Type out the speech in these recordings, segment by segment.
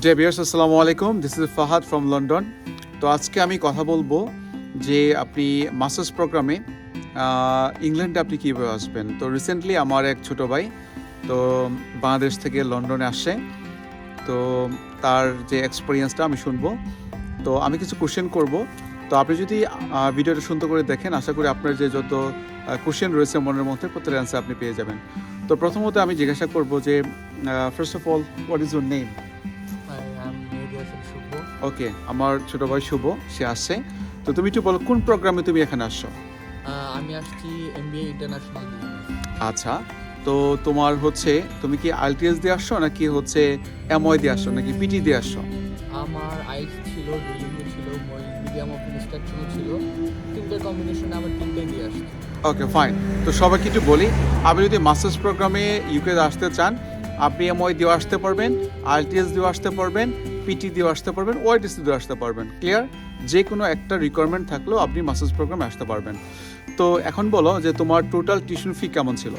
ডেভিয়ার্স আসসালামু আলাইকুম this is Fahad from London তো আজকে আমি কথা বলব যে আপনি মাস্টার্স প্রোগ্রামে ইংল্যান্ডে আপনি কীভাবে আসবেন? তো রিসেন্টলি আমার এক ছোটো ভাই, তো বাংলাদেশ থেকে লন্ডনে আসে। তো তার যে এক্সপিরিয়েন্সটা আমি শুনব। তো আমি কিছু কোশ্চেন করব। তো আপনি যদি ভিডিওটা সুন্দর করে দেখেন, আশা করি আপনার যে যত কোশ্চেন রয়েছে মনের মধ্যে প্রত্যেকের অ্যান্সার আপনি পেয়ে যাবেন। তো প্রথমত আমি জিজ্ঞাসা করব যে first of all what is your name okay আমার ছোট ভাই শুভ সে আসছে তো তুমি একটু বলো কোন প্রোগ্রামে তুমি এখানে আসছো? আমি আসছি এমবিএ ইন্টারন্যাশনাল আচ্ছা তো তোমার হচ্ছে তুমি কি আইটিএস দিয়ে আসছো নাকি হচ্ছে এমওয়াই দিয়ে আসছো নাকি পিটি দিয়ে আসছো? আমার আইস ছিল ডুলিঙ্গো ছিল মিডিয়াম অফ ইনস্ট্রাকশনও ছিল তিনটে কম্বিনেশনে আমার তিনটে দিয়ে আসছে। ওকে ফাইন তো সবাইকে একটু বলি আপনি যদি মাস্টার্স প্রোগ্রামে ইউকে আসতে চান আপনি এমওয়াই দিয়েও আসতে পারবেন আইটিএস দিয়েও আসতে পারবেন পিটি দিয়ে আসতে পারবেন ওয়াইটিসি দিয়ে আসতে পারবেন। ক্লিয়ার যে কোনো একটা রিকোয়ারমেন্ট থাকলেও আপনি মাস্টার্স প্রোগ্রামে আসতে পারবেন। তো এখন বলো যে তোমার টোটাল টিউশন ফি কেমন ছিল?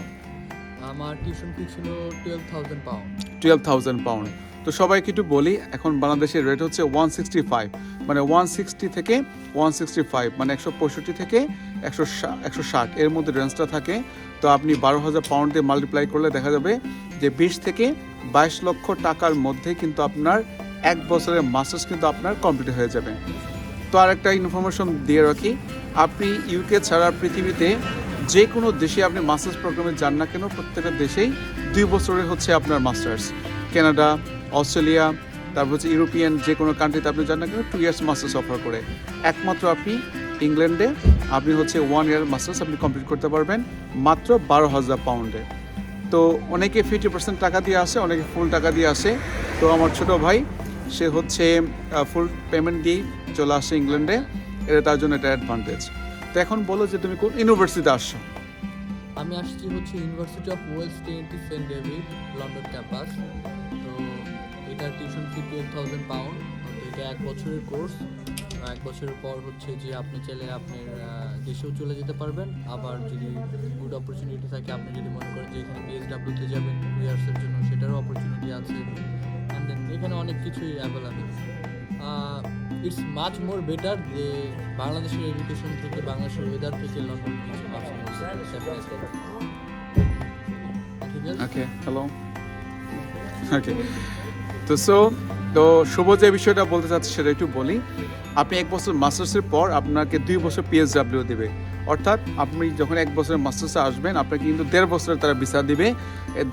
আমার টিউশন ফি ছিল twelve thousand pound twelve thousand pound তো সবাইকে একটু বলি এখন বাংলাদেশের রেট হচ্ছে ওয়ান সিক্সটি ফাইভ মানে ওয়ান সিক্সটি থেকে ওয়ান সিক্সটি ফাইভ মানে একশো পঁয়ষট্টি থেকে একশো একশো ষাট এর মধ্যে রেঞ্জটা থাকে। তো আপনি বারো হাজার পাউন্ড দিয়ে মাল্টিপ্লাই করলে দেখা যাবে যে বিশ থেকে বাইশ লক্ষ টাকার মধ্যে কিন্তু আপনার এক বছরের মাস্টার্স কিন্তু আপনার কমপ্লিট হয়ে যাবে। তো আর একটা ইনফরমেশন দিয়ে রাখি, আপনি ইউকে ছাড়া পৃথিবীতে যে কোনো দেশে আপনি মাস্টার্স প্রোগ্রামে যান না কেন, প্রত্যেকটা দেশেই দুই বছরের হচ্ছে আপনার মাস্টার্স। কানাডা অস্ট্রেলিয়া তারপর হচ্ছে ইউরোপিয়ান যে কোনো কান্ট্রিতে আপনি যান না কেন টু ইয়ার্স মাস্টার্স অফার করে। একমাত্র আপনি ইংল্যান্ডে আপনি হচ্ছে ওয়ান ইয়ার মাস্টার্স আপনি কমপ্লিট করতে পারবেন, মাত্র বারো হাজার পাউন্ডে তো অনেকে ফিফটি পার্সেন্ট টাকা দিয়ে আসে, অনেকে ফুল টাকা দিয়ে আসে। তো আমার ছোট ভাই সে হচ্ছে ফুল পেমেন্ট দিয়েই চলে আসে ইংল্যান্ডে। এটা তার জন্য এটা অ্যাডভান্টেজ তো এখন বলো যে তুমি কোন ইউনিভার্সিটিতে আসছো? আমি আসছি হচ্ছে university of Wales Trinity Saint David London campus তো এটা tuition fee twelve thousand pound এটা এক বছরের কোর্স এক বছরের পর হচ্ছে যে আপনি চাইলে আপনার দেশেও চলে যেতে পারবেন। আবার যদি গুড অপরচুনিটি থাকে, আপনি যদি মনে করেন যে এখানে বিএসডাব্লিউতে যাবেন টু ইয়ার্সের জন্য সেটারও অপরচুনিটি আছে। অ্যান্ড দেন, এখানে অনেক কিছুই available it's much more better যে বাংলাদেশের এডুকেশন থেকে বাংলাদেশের ওয়েদার থেকে লন্ডন কিছু ওকে হ্যালো ওকে তো সো তো শুভ যে বিষয়টা বলতে চাচ্ছি সেটা একটু বলি। আপনি এক বছর মাস্টার্সের পর আপনাকে দুই বছর পিএসডাব্লিউ দেবে। অর্থাৎ আপনি যখন এক বছরের মাস্টার্সে আসবেন, আপনাকে কিন্তু দেড় বছরের তারা ভিসা দিবে।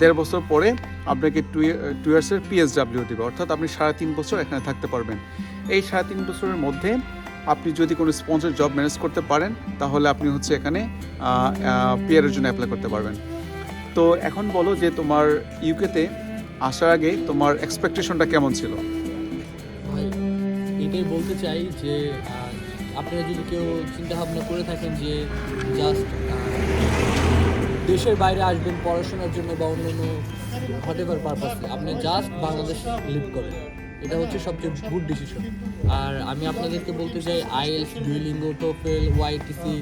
দেড় বছর পরে আপনাকে টু টু ইয়ার্সের পিএসডাব্লিউ দেবে। অর্থাৎ আপনি সাড়ে তিন বছর এখানে থাকতে পারবেন। এই সাড়ে তিন বছরের মধ্যে আপনি যদি কোনো স্পন্সর জব ম্যানেজ করতে পারেন, তাহলে আপনি হচ্ছে এখানে পিয়ারের জন্য অ্যাপ্লাই করতে পারবেন। তো এখন বলো যে তোমার ইউকেতে আসার আগে তোমার এক্সপেকটেশনটা কেমন ছিল? এটাই বলতে চাই যে আপনারা যদি কেউ চিন্তা ভাবনা করে থাকেন যে জাস্ট দেশের বাইরে আসবেন পড়াশোনার জন্য বা অন্য অন্য হোয়াট এভার পারপাসে আপনি জাস্ট বাংলাদেশ লিভ করেন। এটা হচ্ছে সবচেয়ে গুড ডিসিশন আর আমি আপনাদেরকে বলতে চাই IELTS Duolingo TOEFL YTC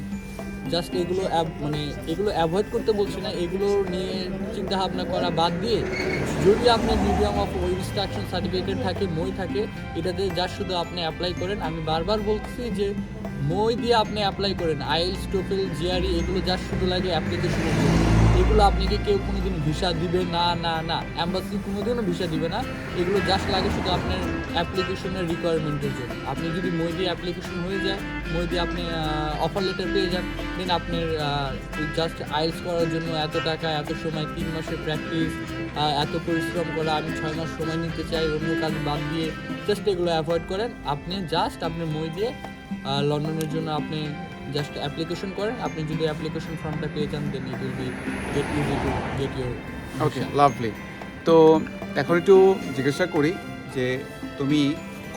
just এগুলো মানে এগুলো অ্যাভয়েড করতে বলছি না, এগুলো নিয়ে চিন্তা ভাবনা করা বাদ দিয়ে যদি আপনার মিডিয়াম অফ ইনস্ট্রাকশন সার্টিফিকেট থাকে, মই থাকে, এটাতে যা শুধু আপনি অ্যাপ্লাই করেন। আমি বারবার বলছি যে মই দিয়ে আপনি অ্যাপ্লাই করেন। আইএলস টোফেল জিআরই, এগুলো যা শুধু লাগে অ্যাপ্লিকেশন এগুলো আপনাকে কেউ কোনোদিন ভিসা দিবে না না না। অ্যাম্বাসি কোনোদিনও ভিসা দিবে না। এগুলো জাস্ট লাগে শুধু আপনার অ্যাপ্লিকেশনের রিকোয়ারমেন্টের জন্য। আপনি যদি মই দিয়ে অ্যাপ্লিকেশন হয়ে যায় মই দিয়ে আপনি অফার লেটার পেয়ে যান দেন আপনার জাস্ট আইলস করার জন্য এত টাকা, এত সময়, তিন মাসের প্র্যাকটিস এত পরিশ্রম করা, আমি ছয় মাস সময় নিতে চাই, অন্য কাজ বাদ দিয়ে জাস্ট এগুলো অ্যাভয়েড করেন। আপনি জাস্ট আপনি মই দিয়ে লন্ডনের জন্য আপনি জাস্ট অ্যাপ্লিকেশন করেন আপনি যদি অ্যাপ্লিকেশন ফর্মটা পেয়ে যান then it will be get easy to get your okay lovely তো এখন একটু জিজ্ঞাসা করি যে তুমি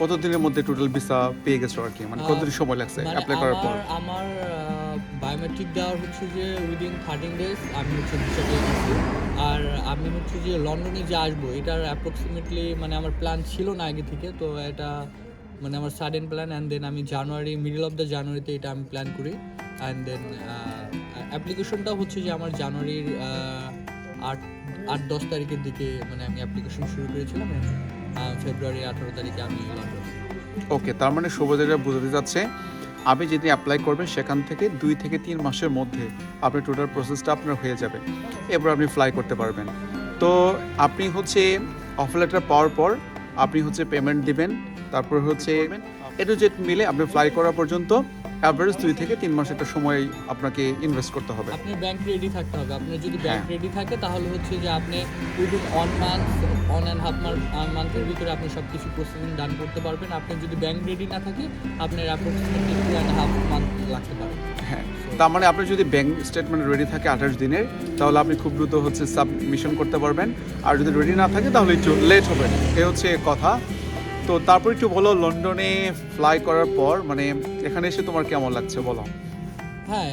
কত দিনের মধ্যে টোটাল ভিসা পেয়ে গেছো আর কি? মানে কতদিন সময় লাগছে মানে অ্যাপ্লাই করার পর? আমার আমার বায়োমেট্রিক দেওয়ার হচ্ছে যে উইদিন থার্টিন ডেজ আমি হচ্ছে ভিসা পেয়ে গেছি। আর আমি হচ্ছে যে লন্ডনে যে আসব এটার অ্যাপ্রক্সিমেটলি মানে আমার প্ল্যান ছিল না আগে থেকে তো এটা মানে আমার সাডেন প্ল্যান অ্যান্ড দেন আমি জানুয়ারি মিডল অফ দ্য জানুয়ারিতে এটা আমি প্ল্যান করি। অ্যান্ড দেন অ্যাপ্লিকেশনটা হচ্ছে যে আমার জানুয়ারির আট আট, দশ তারিখের দিকে মানে আমি অ্যাপ্লিকেশন শুরু করেছিলাম ফেব্রুয়ারি আঠারো তারিখে আমি ওকে তার মানে শুভদের বোঝাতে যাচ্ছে আপনি যেদিন অ্যাপ্লাই করবেন সেখান থেকে দুই থেকে তিন মাসের মধ্যে আপনি টোটাল প্রসেসটা আপনার হয়ে যাবে। এরপর আপনি ফ্লাই করতে পারবেন। তো আপনি হচ্ছে অফার লেটার পাওয়ার পর আপনি হচ্ছে পেমেন্ট দিবেন। তারপর হচ্ছে এটু জেট মিলে আপনি ফ্লাই করা পর্যন্ত অ্যাভারেজ দুই থেকে তিন মাস একটা সময় আপনাকে ইনভেস্ট করতে হবে। আপনার ব্যাংক রেডি থাকতে হবে। আপনার যদি ব্যাংক। রেডি থাকে তাহলে হচ্ছে যে আপনি within one month on and half মান্থের ভিতরে আপনি সব কিছু প্রসেসিং ডান করতে পারবেন। আপনার যদি ব্যাংক রেডি না থাকে আপনার approximately two and half month লাগতে পারে। হ্যাঁ। তার মানে আপনার যদি ব্যাংক স্টেটমেন্ট রেডি থাকে আঠাশ দিনের তাহলে আপনি খুব দ্রুত হচ্ছে সাবমিশন করতে পারবেন। আর যদি রেডি না থাকে তাহলে একটু লেট হবে। এ হচ্ছে কথা। তো তারপর একটু বলো, লন্ডনে ফ্লাই করার পর মানে এখানে এসে তোমার কেমন লাগছে বলো? হ্যাঁ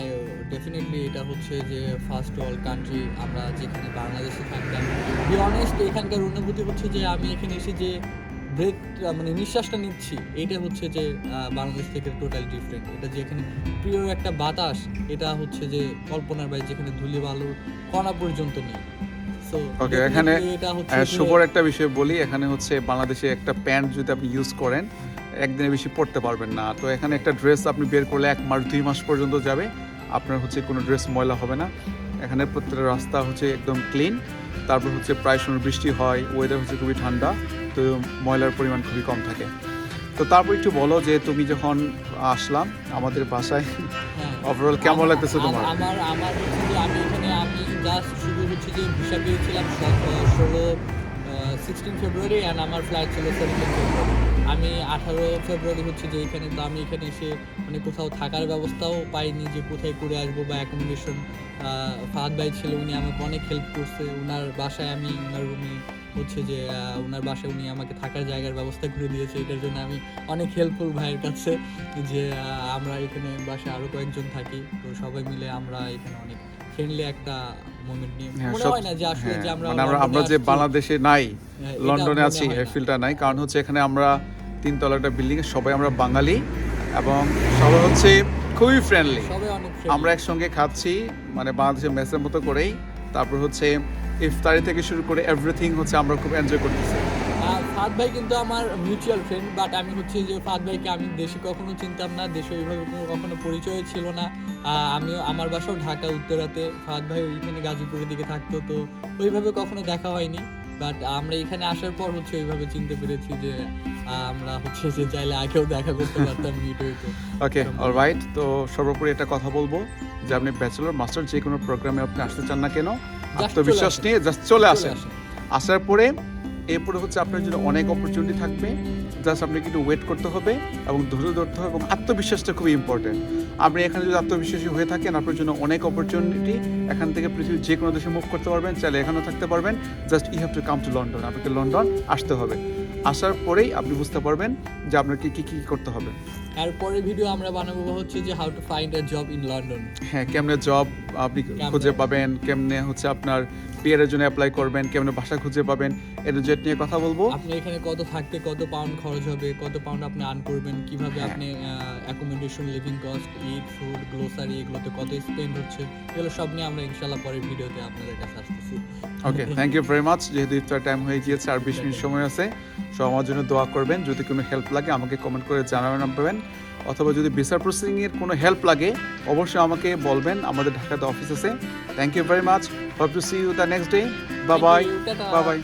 ডেফিনেটলি এটা হচ্ছে যে ফার্স্ট ওয়ার্ল্ড কান্ট্রি আমরা যেখানে বাংলাদেশে থাকতাম। বি অনেস্ট এখানকার অনুভূতি হচ্ছে যে আমি এখানে এসে যে ব্রেথ মানে নিঃশ্বাসটা নিচ্ছি, এটা হচ্ছে যে বাংলাদেশ থেকে টোটাল ডিফারেন্ট এটা যেখানে প্রিয় একটা বাতাস, এটা হচ্ছে যে কল্পনার বাইরে যেখানে ধুলি বালুর কণা পর্যন্ত নেই। ওকে এখানে শুভর একটা বিষয় বলি। এখানে হচ্ছে বাংলাদেশে একটা প্যান্ট যদি আপনি ইউজ করেন একদিনে বেশি পরতে পারবেন না। তো এখানে একটা ড্রেস আপনি বের করলে এক মাস দুই মাস পর্যন্ত যাবে। আপনার হচ্ছে কোনো ড্রেস ময়লা হবে না। এখানে প্রত্যেকটা রাস্তা হচ্ছে একদম ক্লিন তারপর হচ্ছে প্রায় সময় বৃষ্টি হয় ওয়েদার হচ্ছে খুবই ঠান্ডা তো ময়লার পরিমাণ খুবই কম থাকে। তো তারপর একটু বলো যে তুমি যখন আসলাম আমাদের বাসায় হ্যাঁ। ওভারঅল কেমন লাগতেছে তোমার? আমার আমার আমি এখানে আমি জাস্ট হচ্ছে যে ভিসা পেয়েছিলাম ষোলো সিক্সটিন ফেব্রুয়ারি অ্যান্ড আমার ফ্লাইট ছিল সেভেন্টিন ফেব্রুয়ারি আমি আঠারো ফেব্রুয়ারি হচ্ছে যে এখানে, তো আমি এখানে এসে মানে কোথাও থাকার ব্যবস্থাও পাইনি যে কোথায় করে আসব বা অ্যাকোমোডেশন ফাহাদ ভাই ছিল, উনি আমাকে অনেক হেল্প করছে। ওনার বাসায় আমি ওনার রুমে হচ্ছে যে ওনার বাসায় উনি আমাকে থাকার জায়গার ব্যবস্থা করে দিয়েছে। এটার জন্য আমি অনেক হেল্পফুল ভাইয়ের কাছে যে আমরা এখানে বাসায় আরও কয়েকজন থাকি, তো সবাই মিলে আমরা এখানে অনেক ফ্রেন্ডলি একটা মোমেন্ট নিয়ে হ্যাঁ, মনে হয় না যে আসলে হ্যাঁ, যে আমরা মানে আমরা আমরা যে বাংলাদেশে নাই হ্যাঁ, লন্ডনে আছি এই ফিলটা নাই। কারণ হচ্ছে এখানে আমরা তিনতলা একটা বিল্ডিং এ সবাই আমরা বাঙালি এবং সবাই হচ্ছে খুবই ফ্রেন্ডলি আমরা একসঙ্গে খাচ্ছি মানে বাংলাদেশের মেসের মতো করেই। তারপর হচ্ছে ইফতারি থেকে শুরু করে এভরিথিং হচ্ছে আমরা খুব এনজয় করতেছি। ফাদ ভাই কিন্তু আমার মিউচুয়াল ফ্রেন্ড বাট আমি হচ্ছে যে ফাদ ভাইকে আমি দেশে কখনো চিনতাম না দেশে ওইভাবে কোনো কখনো পরিচয় ছিল না। আমিও আমার বাসাও ঢাকা উত্তরাতে। ফাদ ভাই ওইখানে গাজীপুরের দিকে থাকতো তো ওইভাবে কখনো দেখা হয়নি। বাট আমরা এখানে আসার পর হচ্ছে ওইভাবে চিনতে পেরেছি যে আমরা হচ্ছে যে চাইলে আগেও দেখা করতে পারতাম মিট হইতো ওকে অলরাইট তো সর্বোপরি একটা কথা বলব যে আপনি ব্যাচেলর মাস্টার যে কোনো প্রোগ্রামে আপনি আসতে চান না কেন আত্মবিশ্বাস। নিয়ে জাস্ট চলে আসেন। আসার পরে এরপরে হচ্ছে আপনার জন্য অনেক অপরচুনিটি থাকবে। জাস্ট আপনাকে একটু ওয়েট করতে হবে এবং ধৈর্য ধরতে হবে এবং আত্মবিশ্বাসটা খুবই ইম্পর্টেন্ট আপনি এখানে যদি আত্মবিশ্বাসী হয়ে থাকেন, আপনার জন্য অনেক অপরচুনিটি এখান থেকে পৃথিবীর যে কোনো দেশে মুভ করতে পারবেন, চাইলে এখানেও থাকতে পারবেন। Just you have to come to London আপনাকে লন্ডন আসতে হবে। আসার পরেই আপনি বুঝতে পারবেন যে আপনাকে কী কী করতে হবে। এরপরে ভিডিও আমরা বানাবো হচ্ছে যে how to find a job in London হ্যাঁ কেমনে জব আপনি খুঁজে পাবেন কেমনে হচ্ছে আপনার পিয়ারের জন্য অ্যাপ্লাই করবেন কেমনে বাসা খুঁজে পাবেন এর জেট নিয়ে কথা বলব। আপনি এখানে কত থাকতে কত পাউন্ড খরচ হবে কত পাউন্ড আপনি আর্ন করবেন কীভাবে হ্যাঁ। আপনি accommodation living cost eat food grocery এগুলোতে কত স্পেন্ড হচ্ছে এগুলো সব নিয়ে আমরা ইনশাল্লাহ পরের ভিডিওতে আপনাদের কাছে আসতেছি। Okay thank you very much যেহেতু ইফতার টাইম হয়ে গিয়েছে আর বিশ মিনিট সময় আছে সো আমার জন্য দোয়া করবেন। যদি কোনো হেল্প লাগে আমাকে কমেন্ট করে জানাবেন পাবেন অথবা যদি ভিসা প্রসেসিংয়ের কোনো হেল্প লাগে অবশ্যই আমাকে বলবেন আমাদের ঢাকাতে অফিস আছে। Thank you very much hope to see you the next day বা বাই বাই